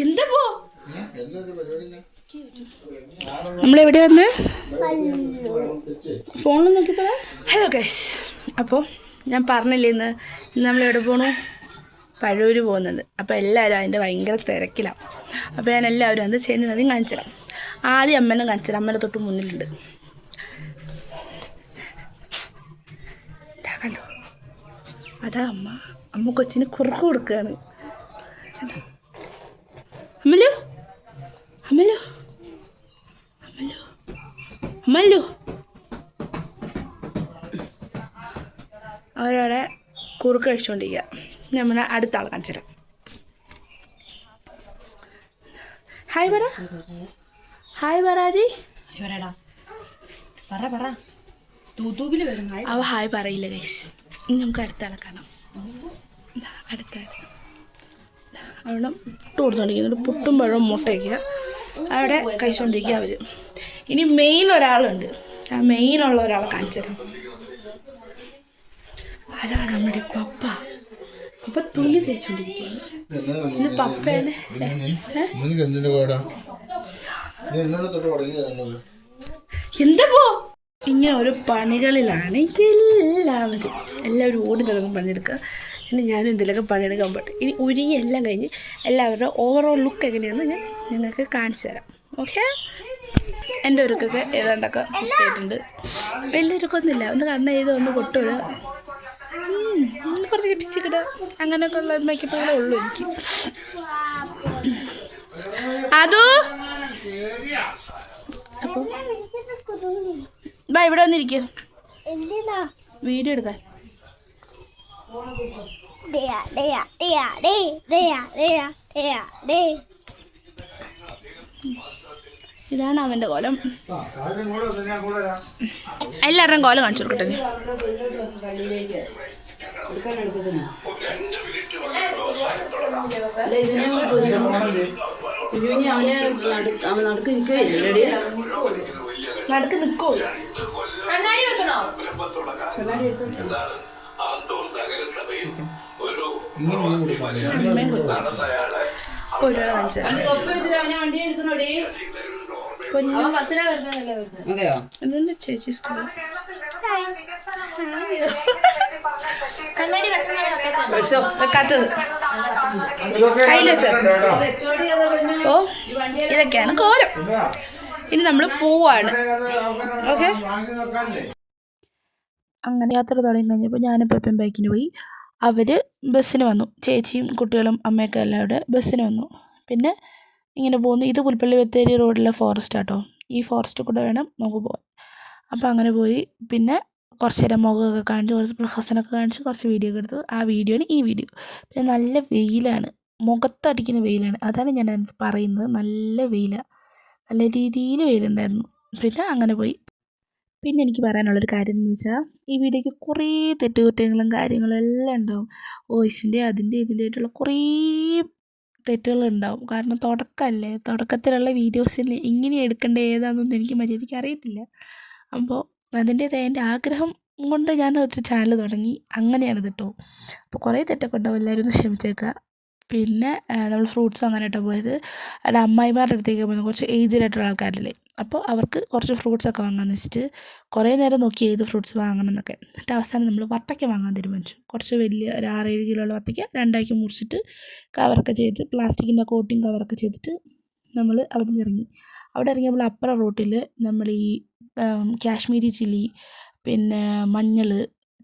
എന്താ പോ? നമ്മളെവിടെ വന്ന്? ഫോണിൽ നോക്കിപ്പോ ഹലോ ഗൈസ് അപ്പോൾ ഞാൻ പറഞ്ഞില്ലേ ഇന്ന് ഇന്ന് നമ്മളെവിടെ പോണു? പഴൂര് പോകുന്നത്. അപ്പോൾ എല്ലാവരും അതിന്റെ ഭയങ്കര തിരക്കിലാണ് അപ്പോൾ ഞാൻ എല്ലാവരും അത് ചെയ്യുന്നത് കാണിച്ചു തരാം ആദ്യം അമ്മനും കാണിച്ചു തരാം അമ്മേനെ തൊട്ട് മുന്നിലുണ്ട് ദാ കണ്ടോ അതാ അമ്മ. അമ്മ കൊച്ചിന് കുറുക്ക് കൊടുക്കുകയാണ് അമ്മല്ലോ അമ്മല്ലോ അമ്മല്ലോ അമ്മല്ലോ അമ്മലു അവരവിടെ കുറുക്ക് കഴിച്ചുകൊണ്ടിരിക്കുക നമ്മൾ അടുത്ത ആൾ കാണിച്ചു തരാം. ഹായ് പറ ഹായ് പറാതി പറ പറ. അവ ഹായ് പറയില്ല ഗൈസ് നമുക്ക് അടുത്ത ആളെ കാണാം. അടുത്ത അവിടെ പുട്ട് കൊടുത്തോണ്ടിരിക്കുന്നുണ്ട് പുട്ടും പഴവും മുട്ടയ്ക്കുക അവിടെ കഴിച്ചുകൊണ്ടിരിക്കുക അവർ ഇനി മെയിൻ ഒരാളുണ്ട്. ആ മെയിൻ ഉള്ള ഒരാളെ കാണിച്ചു തരാം. അതാണ് നമ്മുടെ പപ്പ. പപ്പ തുണി തേച്ചോണ്ടിരിക്കുന്നു. ഇന്ന് പപ്പേനെ എന്താ പോ? ഇങ്ങനെ ഓരോ പണികളിലാണ് എല്ലാവരും എല്ലാവരും ഓടി നടന്ന് പണിയെടുക്കുക. ഇനി ഞാനും ഇതിലൊക്കെ പണിയെടുക്കാൻ പറ്റും ഇനി ഒരുങ്ങി എല്ലാം കഴിഞ്ഞ് എല്ലാവരുടെ ഓവറോൾ ലുക്ക് എങ്ങനെയാണെന്ന് ഞാൻ നിങ്ങൾക്ക് കാണിച്ചു തരാം. ഓക്കെ എന്റെ ഒരുക്കൊക്കെ ഏതാണ്ടൊക്കെ പൊട്ടിയിട്ടുണ്ട് വലിയ ഒരുക്കൊന്നുമില്ല. ഒന്ന് കണ്ണ് ചെയ്ത് ഒന്ന് പൊട്ടിടുക കുറച്ച് ലിപ്സ്റ്റിക് ഇടുക. അങ്ങനെയൊക്കെ ഉള്ള മേക്കപ്പുകളേ ഉള്ളൂ എനിക്ക്. അതോ? അപ്പോൾ ബാ ഇവിടെ വന്നിരിക്കുക വീഡിയോ എടുക്കാൻ. ഇതാണ് അവന്റെ കോലം. എല്ലാവരുടെയും കോലം കാണിച്ചു കൊടുക്കട്ടെ. നടക്ക് നിൽക്കുകയില്ലേ നടുക്ക് നിൽക്കോ ചേച്ചി ഓ ഇതൊക്കെയാണ് കോലം. ഇനി നമ്മൾ പോവാണ്. ഓക്കെ? അങ്ങനെ യാത്ര തുടങ്ങി കഴിഞ്ഞപ്പോൾ ഞാനും പപ്പയും ബൈക്കിന് പോയി. അവർ ബസ്സിന് വന്നു. ചേച്ചിയും കുട്ടികളും അമ്മയൊക്കെ എല്ലാവരും ബസ്സിന് വന്നു. പിന്നെ ഇങ്ങനെ പോകുന്നു. ഇത് പുൽപ്പള്ളി ബത്തേരി റോഡിലെ ഫോറസ്റ്റ് ആട്ടോ. ഈ ഫോറസ്റ്റ് കൂടെ വേണം നമുക്ക് പോകാൻ അപ്പോൾ അങ്ങനെ പോയി. പിന്നെ കുറച്ച് നേരം മുഖമൊക്കെ കാണിച്ച് കുറച്ച് പ്രഹസനമൊക്കെ കാണിച്ച് കുറച്ച് വീഡിയോ ഒക്കെ എടുത്തു. ആ വീഡിയോന് ഈ വീഡിയോ പിന്നെ നല്ല വെയിലാണ്. മുഖത്തടിക്കുന്ന വെയിലാണ്. അതാണ് ഞാൻ പറയുന്നത്. നല്ല വെയിലാണ് നല്ല രീതിയിൽ വെയിലുണ്ടായിരുന്നു. പിന്നെ അങ്ങനെ പോയി. പിന്നെ എനിക്ക് പറയാനുള്ളൊരു കാര്യം എന്ന് വെച്ചാൽ ഈ വീഡിയോയ്ക്ക് കുറേ തെറ്റുകുറ്റങ്ങളും കാര്യങ്ങളും എല്ലാം ഉണ്ടാവും. വോയിസിന്റെ അതിന്റെ ഇതിന്റെ ആയിട്ടുള്ള കുറേ തെറ്റുകളുണ്ടാവും. കാരണം തുടക്കമല്ലേ തുടക്കത്തിലുള്ള വീഡിയോസിൽ ഇങ്ങനെ എടുക്കേണ്ട? ഏതാണെന്നൊന്നും എനിക്ക് മര്യാദയ്ക്ക് അറിയത്തില്ല. അപ്പോൾ അതിന്റേതായ എന്റെ ആഗ്രഹം കൊണ്ട് ഞാൻ ഒരു ചാനൽ തുടങ്ങി. അങ്ങനെയാണ് കേട്ടോ അപ്പോൾ കുറേ തെറ്റൊക്കെ ഉണ്ടാവും. എല്ലാവരും ഒന്ന് ക്ഷമിച്ചേക്കുക പിന്നെ നമ്മൾ ഫ്രൂട്ട്സ് വാങ്ങാനായിട്ട് പോയത്. അവിടെ അമ്മായിമാരുടെ അടുത്തേക്ക് പോകുന്നത് കുറച്ച് ഏജ്ഡ് ആയിട്ടുള്ള ആൾക്കാരില്ലേ. അപ്പോൾ അവർക്ക് കുറച്ച് ഫ്രൂട്ട്സ് ഒക്കെ വാങ്ങാമെന്ന് വെച്ചിട്ട് കുറേ നേരം നോക്കി ഏത് ഫ്രൂട്ട്സ് വാങ്ങണം എന്നൊക്കെ. എന്നിട്ട് അവസാനം നമ്മൾ വത്തക്ക വാങ്ങാൻ തീരുമാനിച്ചു. കുറച്ച് വലിയ ഒരു ആറേഴ് കിലോ ഉള്ള വത്തക്ക രണ്ടാക്കി മുറിച്ചിട്ട് കവറൊക്കെ ചെയ്ത് പ്ലാസ്റ്റിക്കിന്റെ കോട്ടിങ് കവറൊക്കെ ചെയ്തിട്ട് നമ്മൾ അവിടെ നിന്ന് ഇറങ്ങി. അവിടെ ഇറങ്ങിയപ്പോൾ അപ്പുറം റൂട്ടിൽ നമ്മൾ ഈ കാശ്മീരി ചില്ലി പിന്നെ മഞ്ഞൾ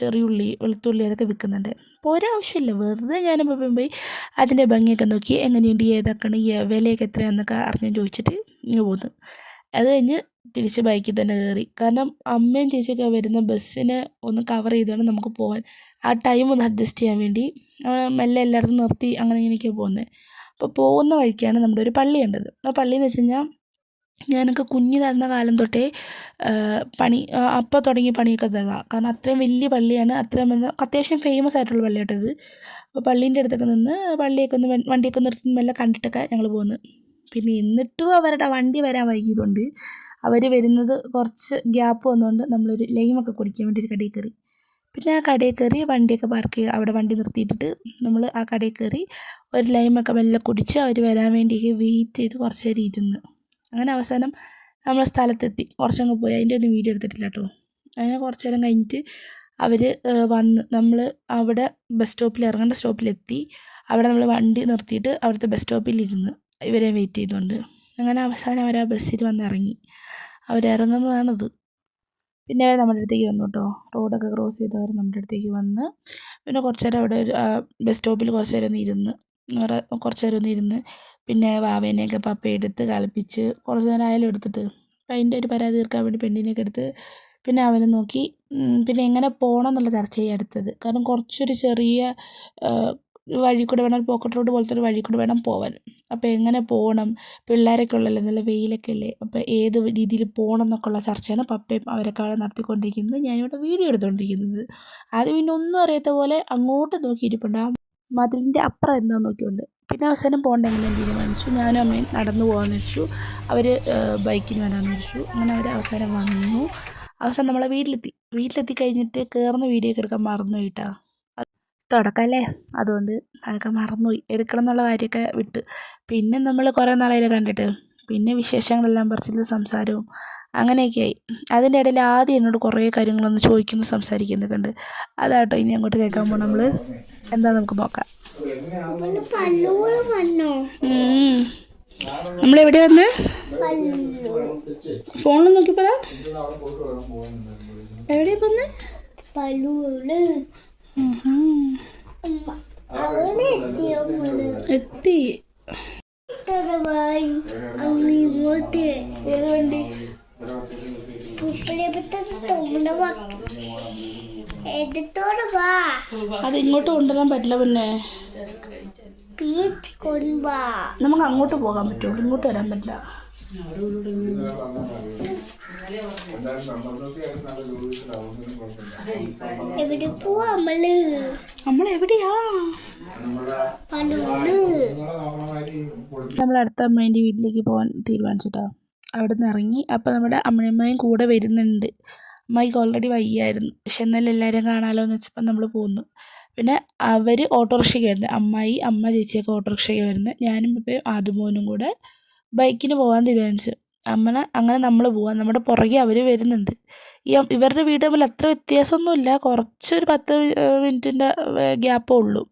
ചെറിയുള്ളി വെളുത്തുള്ളി അതൊക്കെ വിൽക്കുന്നുണ്ട്. അപ്പോൾ ഒരാവശ്യമില്ല. വെറുതെ ഞാനിപ്പോൾ പോയി അതിന്റെ ഭംഗിയൊക്കെ നോക്കി എങ്ങനെയുണ്ട് ഏതാക്കണം ഈ വിലയൊക്കെ എത്രയാണെന്നൊക്കെ അറിഞ്ഞ് ചോദിച്ചിട്ട് ഇങ്ങ് പോന്നു. അത് കഴിഞ്ഞ് തിരിച്ച് ബൈക്കിൽ തന്നെ കയറി. കാരണം അമ്മയും ചേച്ചിയൊക്കെ വരുന്ന ബസ്സിനെ ഒന്ന് കവർ ചെയ്താണ് നമുക്ക് പോകാൻ ആ ടൈം ഒന്ന് അഡ്ജസ്റ്റ് ചെയ്യാൻ വേണ്ടി മെല്ലെ എല്ലായിടത്തും നിർത്തി അങ്ങനെ ഇങ്ങനെയൊക്കെയാണ് പോകുന്നത് അപ്പോൾ പോകുന്ന വഴിക്കാണ് നമ്മുടെ ഒരു പള്ളി കണ്ടത്. ആ പള്ളി എന്ന് വെച്ച് കഴിഞ്ഞാൽ ഞാനൊക്കെ കുഞ്ഞിലായിരുന്ന കാലം തൊട്ടേ പണി അപ്പം തുടങ്ങി പണിയൊക്കെ തുടങ്ങാം കാരണം അത്രയും വലിയ പള്ളിയാണ്. അത്രയും അത്യാവശ്യം ഫേമസ് ആയിട്ടുള്ള പള്ളിയാട്ടോ ഇത്. അപ്പോൾ പള്ളീന്റെ അടുത്തൊക്കെ നിന്ന് പള്ളിയൊക്കെ ഒന്ന് വണ്ടിയൊക്കെ നിർത്തി മെല്ലെ കണ്ടിട്ടൊക്കെ ഞങ്ങൾ പോകുന്നു പിന്നെ എന്നിട്ടും അവരുടെ വണ്ടി വരാൻ വൈകിയതുകൊണ്ട് അവർ വരുന്നത് കുറച്ച് ഗ്യാപ്പ് വന്നുകൊണ്ട് നമ്മളൊരു ലൈമൊക്കെ കുടിക്കാൻ വേണ്ടി ഒരു കടയിൽ കയറി. പിന്നെ ആ കടയിൽ കയറി വണ്ടിയൊക്കെ പാർക്ക് ചെയ്യുക അവിടെ വണ്ടി നിർത്തിയിട്ടിട്ട് നമ്മൾ ആ കടയിൽ കയറി ഒരു ലൈമൊക്കെ മെല്ലെ കുടിച്ച് അവർ വരാൻ വേണ്ടിയൊക്കെ വെയിറ്റ് ചെയ്ത് കുറച്ച് നേരം ഇരുന്ന്. അങ്ങനെ അവസാനം നമ്മൾ സ്ഥലത്തെത്തി. കുറച്ചങ്ങ് പോയി. അതിന്റെ ഒന്നും വീഡിയോ എടുത്തിട്ടില്ല കേട്ടോ അങ്ങനെ കുറച്ച് നേരം കഴിഞ്ഞിട്ട് അവർ വന്ന് നമ്മൾ അവിടെ ബസ് സ്റ്റോപ്പിൽ ഇറങ്ങേണ്ട സ്റ്റോപ്പിലെത്തി അവിടെ നമ്മൾ വണ്ടി നിർത്തിയിട്ട് അവിടുത്തെ ബസ് സ്റ്റോപ്പിൽ ഇരുന്ന് ഇവരെ വെയിറ്റ് ചെയ്തുകൊണ്ട് അങ്ങനെ അവസാനം അവർ ആ ബസ്സിൽ വന്ന് ഇറങ്ങി. അവരിറങ്ങുന്നതാണത് പിന്നെ അവർ നമ്മുടെ അടുത്തേക്ക് വന്നു കേട്ടോ റോഡൊക്കെ ക്രോസ് ചെയ്ത് അവർ നമ്മുടെ അടുത്തേക്ക് വന്ന്. പിന്നെ കുറച്ച് നേരം അവിടെ ഒരു ബസ് സ്റ്റോപ്പിൽ കുറച്ച് നേരം ഒന്ന് ഇരുന്ന് കുറച്ച് നേരം ഒന്ന് ഇരുന്ന് പിന്നെ വാവേനെയൊക്കെ പപ്പ എടുത്ത് കളിപ്പിച്ച് കുറച്ച് നേരം ആയാലും എടുത്തിട്ട് അപ്പം അതിന്റെ ഒരു പരാതി തീർക്കാൻ വേണ്ടി പെണ്ണിനെയൊക്കെ എടുത്ത് പിന്നെ അവനെ നോക്കി. പിന്നെ എങ്ങനെ പോകണം എന്നുള്ള ചർച്ചയായി അടുത്തത്. കാരണം കുറച്ചൊരു ചെറിയ വഴി കൂടെ വേണം പോക്കറ്റ് റോഡ് പോലത്തെ ഒരു വഴി കൂടെ വേണം പോവാൻ. അപ്പോൾ എങ്ങനെ പോകണം പിള്ളേരൊക്കെ ഉള്ളല്ലേ നല്ല വെയിലൊക്കെ അല്ലേ? അപ്പോൾ ഏത് രീതിയിൽ പോകണം എന്നൊക്കെ ഉള്ള ചർച്ചയാണ് പപ്പയും അവരൊക്കെ അവിടെ നടത്തിക്കൊണ്ടിരിക്കുന്നത്. ഞാനിവിടെ വീഡിയോ എടുത്തുകൊണ്ടിരിക്കുന്നത് അത് പിന്നെ ഒന്നും അറിയാത്ത പോലെ അങ്ങോട്ട് നോക്കിയിരിപ്പുണ്ട്. ആ മതിലിന്റെ അപ്പുറം എന്താ നോക്കിയുണ്ട് പിന്നെ അവസാനം പോകേണ്ട എങ്ങനെ തീരുമാനിച്ചു. ഞാനും അമ്മയും നടന്നു പോകാമെന്ന് വെച്ചു അവർ ബൈക്കിന് വരാമെന്ന് വെച്ചു അങ്ങനെ അവർ അവസാനം വന്നു. അവസാനം നമ്മളെ വീട്ടിലെത്തി. വീട്ടിലെത്തി കഴിഞ്ഞിട്ട് കയറുന്ന വീഡിയോ ഒക്കെ എടുക്കാൻ മറന്നു പോയിട്ടാ തുടക്കമല്ലേ അതുകൊണ്ട് അതൊക്കെ മറന്നുപോയി എടുക്കണം എന്നുള്ള കാര്യമൊക്കെ വിട്ട്. പിന്നെ നമ്മൾ കുറേ നാളായില്ലേ കണ്ടിട്ട്. പിന്നെ വിശേഷങ്ങളെല്ലാം പറിച്ചിട്ട് സംസാരവും അങ്ങനെയൊക്കെ ആയി. അതിന്റെ ഇടയിൽ ആദ്യം എന്നോട് കുറേ കാര്യങ്ങളൊന്ന് ചോദിക്കുന്നു സംസാരിക്കുന്നൊക്കെ ഉണ്ട്. അതാട്ടോ ഇനി അങ്ങോട്ട് കേൾക്കാൻ പോകണം നമ്മൾ എന്താ നമുക്ക് നോക്കാം. നമ്മൾ നമ്മളെവിടെ വന്ന്? ഫോണിൽ നോക്കിയപ്പോഴാ? എവിടെയാ വന്ന് എത്തി. ഏത് വണ്ടി? അത് ഇങ്ങോട്ട് കൊണ്ടുവരാൻ പറ്റില്ല പിന്നെ. നമുക്ക് അങ്ങോട്ട് പോകാൻ പറ്റുള്ളൂ. ഇങ്ങോട്ട് വരാൻ പറ്റില്ല. നമ്മൾ എവിടെയാ? നമ്മൾ അടുത്ത അമ്മേന്റെ വീട്ടിലേക്ക് പോകാൻ തീരുമാനിച്ചിട്ടാ. അവിടെ നിന്ന് ഇറങ്ങി. അപ്പോൾ നമ്മുടെ അമ്മയമ്മയും കൂടെ വരുന്നുണ്ട്. അമ്മായിക്ക് ഓൾറെഡി വയ്യായിരുന്നു പക്ഷെ എന്നാലും എല്ലാവരും കാണാമല്ലോ എന്ന് വെച്ചപ്പോൾ നമ്മൾ പോന്നു. പിന്നെ അവർ ഓട്ടോറിക്ഷയ്ക്ക് വരുന്നത് അമ്മായി അമ്മ ചേച്ചിയൊക്കെ ഓട്ടോറിക്ഷയ്ക്ക് വരുന്നത് ഞാനും ഇപ്പോൾ ആദ്യമോനും കൂടെ ബൈക്കിന് പോകാൻ തീരുമാനിച്ചു. അമ്മനെ അങ്ങനെ നമ്മൾ പോവാം. നമ്മുടെ പുറകെ അവർ വരുന്നുണ്ട്. ഈ ഇവരുടെ വീട് തമ്മിൽ അത്ര വ്യത്യാസമൊന്നുമില്ല. കുറച്ചൊരു പത്ത് മിനിറ്റിന്റെ ഗ്യാപ്പേ ഉള്ളൂ.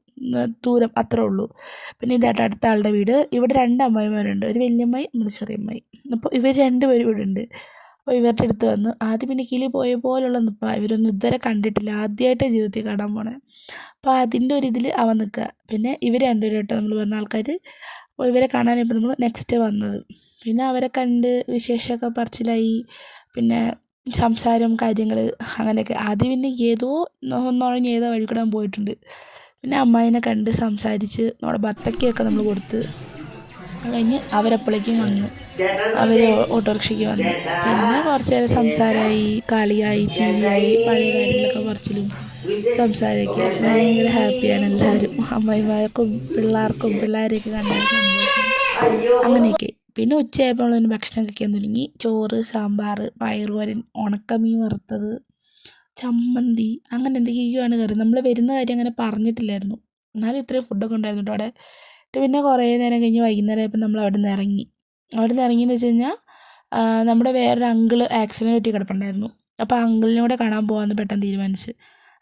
ദൂരം അത്രേ ഉള്ളൂ. പിന്നെ ഇതായിട്ട് അടുത്ത ആളുടെ വീട്. ഇവിടെ രണ്ട് അമ്മായിമാരുണ്ട്. ഒരു വലിയമ്മായി നമ്മുടെ ചെറിയമ്മായി. അപ്പോൾ ഇവർ രണ്ടുപേരും ഇവിടെ ഉണ്ട്. അപ്പോൾ ഇവരുടെ അടുത്ത് വന്ന് ആദ്യം പിന്നെ കിളി പോയ പോലുള്ള നിപ്പ ഇവരൊന്നും ഇതുവരെ കണ്ടിട്ടില്ല. ആദ്യമായിട്ട് ജീവിതത്തിൽ കാണാൻ പോണേ. അപ്പോൾ അതിന്റെ ഒരു ഇതിൽ അവൻ നിൽക്കുക പിന്നെ ഇവർ രണ്ടുപേരും നമ്മൾ പറഞ്ഞ ആൾക്കാർ അപ്പോൾ ഇവരെ കാണാനിപ്പോൾ നമ്മൾ നെക്സ്റ്റ് വന്നത്. പിന്നെ അവരെ കണ്ട് വിശേഷമൊക്കെ പറച്ചിലായി. പിന്നെ സംസാരം കാര്യങ്ങൾ അങ്ങനെയൊക്കെ. ആദ്യം പിന്നെ ഏതോ ഒന്നോളം ഏതോ വഴി പോയിട്ടുണ്ട്. പിന്നെ അമ്മായിനെ കണ്ട് സംസാരിച്ച് നമ്മുടെ ബത്തക്കയൊക്കെ നമ്മൾ കൊടുത്ത് കഴിഞ്ഞ് അവരപ്പോഴേക്കും വന്ന്. അവർ ഓട്ടോറിക്ഷയ്ക്ക് വന്നു. പിന്നെ കുറച്ച് നേരം സംസാരമായി കളിയായി ചീനിയായി പഴയ കാര്യങ്ങളൊക്കെ കുറച്ചിലും സംസാരിക്കുക ഭയങ്കര ഹാപ്പിയാണ് എല്ലാവരും. അമ്മായിമാർക്കും പിള്ളേർക്കും പിള്ളേരെയൊക്കെ കണ്ടാൽ അങ്ങനെയൊക്കെ. പിന്നെ ഉച്ചയായപ്പോൾ നമ്മൾ ഭക്ഷണം കഴിക്കാൻ തുടങ്ങി. ചോറ് സാമ്പാർ പയറുവരൻ ഉണക്കമീൻ വറുത്തത് ചമ്മന്തി അങ്ങനെ എന്തൊക്കെയൊക്കെയാണ് കറി. നമ്മൾ വരുന്ന കാര്യം അങ്ങനെ പറഞ്ഞിട്ടില്ലായിരുന്നു. എന്നാലും ഇത്രയും ഫുഡൊക്കെ ഉണ്ടായിരുന്നു കേട്ടോ അവിടെ. എന്നിട്ട് പിന്നെ കുറേ നേരം കഴിഞ്ഞ് വൈകുന്നേരം ആയപ്പോൾ നമ്മൾ അവിടെ നിന്ന് ഇറങ്ങി. അവിടെ നിന്ന് ഇറങ്ങിയെന്ന് വെച്ച് കഴിഞ്ഞാൽ നമ്മുടെ വേറൊരു അങ്കിൾ ആക്സിഡന്റ് പറ്റി കിടപ്പുണ്ടായിരുന്നു. അപ്പോൾ അങ്കിളിനൂടെ കാണാൻ പോകാമെന്ന് പെട്ടെന്ന് തീരുമാനിച്ച്.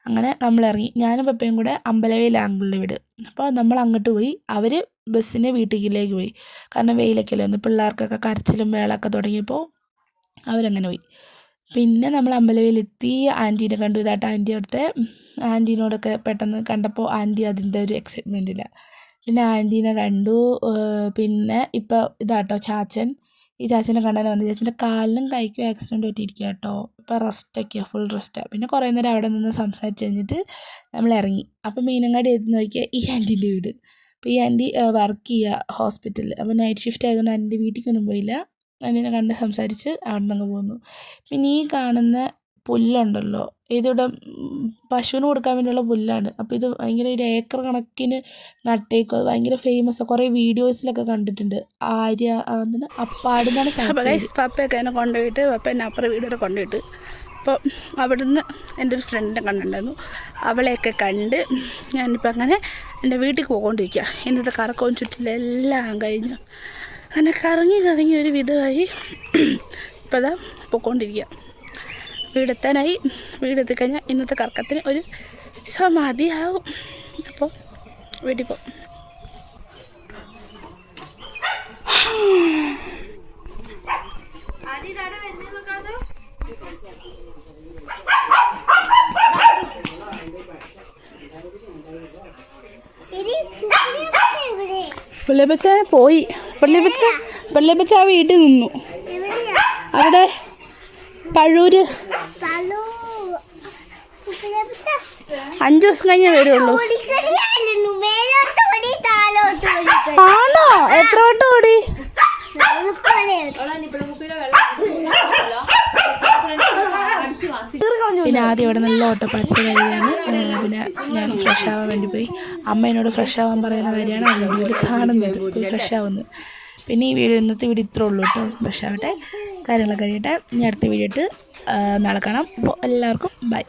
അങ്ങനെ നമ്മൾ ഇറങ്ങി. ഞാനും പപ്പയും കൂടെ അമ്പലവയിലെ അങ്കിളിന്റെ വീട്. അപ്പോൾ നമ്മൾ അങ്ങോട്ട് പോയി. അവർ ബസ്സിന് വീട്ടിലേക്ക് പോയി. കാരണം വെയിലൊക്കെ അല്ലേ? ഒന്ന് പിള്ളേർക്കൊക്കെ കരച്ചിലും വേളൊക്കെ തുടങ്ങിയപ്പോൾ അവരങ്ങനെ പോയി. പിന്നെ നമ്മൾ അമ്പലവയിലെത്തി ആന്റീനെ കണ്ടു. ഇതായിട്ട് ആന്റി അവിടുത്തെ ആന്റീനോടൊക്കെ പെട്ടെന്ന് കണ്ടപ്പോൾ ആന്റി അതിന്റെ ഒരു എക്സൈറ്റ്മെന്റില്ല പിന്നെ ആന്റീനെ കണ്ടു. പിന്നെ ഇപ്പോൾ ഇതാട്ടോ ചാച്ചൻ. ഈ ചാച്ചനെ കണ്ടാൽ വന്നു ചാച്ചന്റെ കാലിനും കൈക്കും ആക്സിഡന്റ് പറ്റിയിരിക്കുക കേട്ടോ ഇപ്പോൾ റെസ്റ്റൊക്കെയാണ് ഫുൾ റെസ്റ്റാണ് പിന്നെ കുറേ നേരം അവിടെ നിന്ന് സംസാരിച്ച് കഴിഞ്ഞിട്ട് നമ്മൾ ഇറങ്ങി. അപ്പോൾ മീനങ്ങാടി എത്തുന്ന നോക്കിയാൽ ഈ ആന്റീന്റെ വീട്. അപ്പോൾ ഈ ആന്റി വർക്ക് ചെയ്യുക ഹോസ്പിറ്റലിൽ അപ്പോൾ നൈറ്റ് ഷിഫ്റ്റ് ആയതുകൊണ്ട് ആന്റി വീട്ടിലേക്കൊന്നും പോയില്ല. ആന്റീനെ കണ്ട് സംസാരിച്ച് അവിടെ നിന്ന് പോന്നു. പിന്നെ ഈ കാണുന്ന പുല്ലുണ്ടല്ലോ ഇതിവിടെ പശുവിന് കൊടുക്കാൻ വേണ്ടിയുള്ള പുല്ലാണ്. അപ്പോൾ ഇത് ഭയങ്കര ഒരു ഏക്കർ കണക്കിന് നട്ടേക്കും. അത് ഭയങ്കര ഫേമസ് കുറേ വീഡിയോസിലൊക്കെ കണ്ടിട്ടുണ്ട്. ആര്യ എന്താണ്? അപ്പാടുന്നാണ് അപ്പോൾ പപ്പയൊക്കെ എന്നെ കൊണ്ടുപോയിട്ട് പപ്പ എന്നെ അപ്പുറം വീട് വരെ കൊണ്ടുപോയിട്ട് അപ്പോൾ അവിടുന്ന് എന്റെ ഒരു ഫ്രണ്ടിനെ കണ്ടിട്ടുണ്ടായിരുന്നു. അവളെയൊക്കെ കണ്ട് ഞാനിപ്പോൾ അങ്ങനെ എന്റെ വീട്ടിൽ പോകൊണ്ടിരിക്കുക ഇന്നത്തെ കറക്കവും ചുറ്റിലെല്ലാം കഴിഞ്ഞു. അങ്ങനെ കറങ്ങി കറങ്ങി ഒരു വിധമായി ഇപ്പോൾ അതാ പോയിക്കൊണ്ടിരിക്കുക വീടെത്താനായി. വീടെത്തിക്കഴിഞ്ഞാൽ ഇന്നത്തെ കറക്കത്തിന് ഒരു സമാധിയാവും. അപ്പോൾ വീട്ടിൽ പോകും പിള്ളേപ്പച്ച പോയി. പിള്ളേപ്പച്ച പിള്ളേപ്പച്ച ആ വീട്ടിൽ നിന്നു. അവിടെ പഴൂര് അഞ്ച് ദിവസം കഴിഞ്ഞേ വരുള്ളൂ. ആണോ? എത്ര വട്ടം ഓടി? പിന്നെ ആദ്യം ഇവിടെ നല്ല ഓട്ടപ്പാച്ചിൽ കഴിയാണ് പിന്നെ ഞാൻ ഫ്രഷ് ആവാൻ വേണ്ടി പോയി. അമ്മ എന്നോട് ഫ്രഷ് ആവാൻ പറയുന്ന കാര്യമാണ് ആ വീഡിയോയിൽ കാണുന്നത്. പോയി ഫ്രഷ് ആവുന്നത് പിന്നെ ഈ വീഡിയോ ഇന്നത്തെ വീഡിയോ ഇത്രേ ഉള്ളൂ കേട്ടോ. ഫ്രഷ് ആവട്ടെ കാര്യങ്ങളൊക്കെ കഴിയട്ടെ. ഇനി അടുത്ത വീഡിയോ ഇട്ട് നടക്കണം നാളെ കാണാം. അപ്പോൾ എല്ലാവർക്കും ബൈ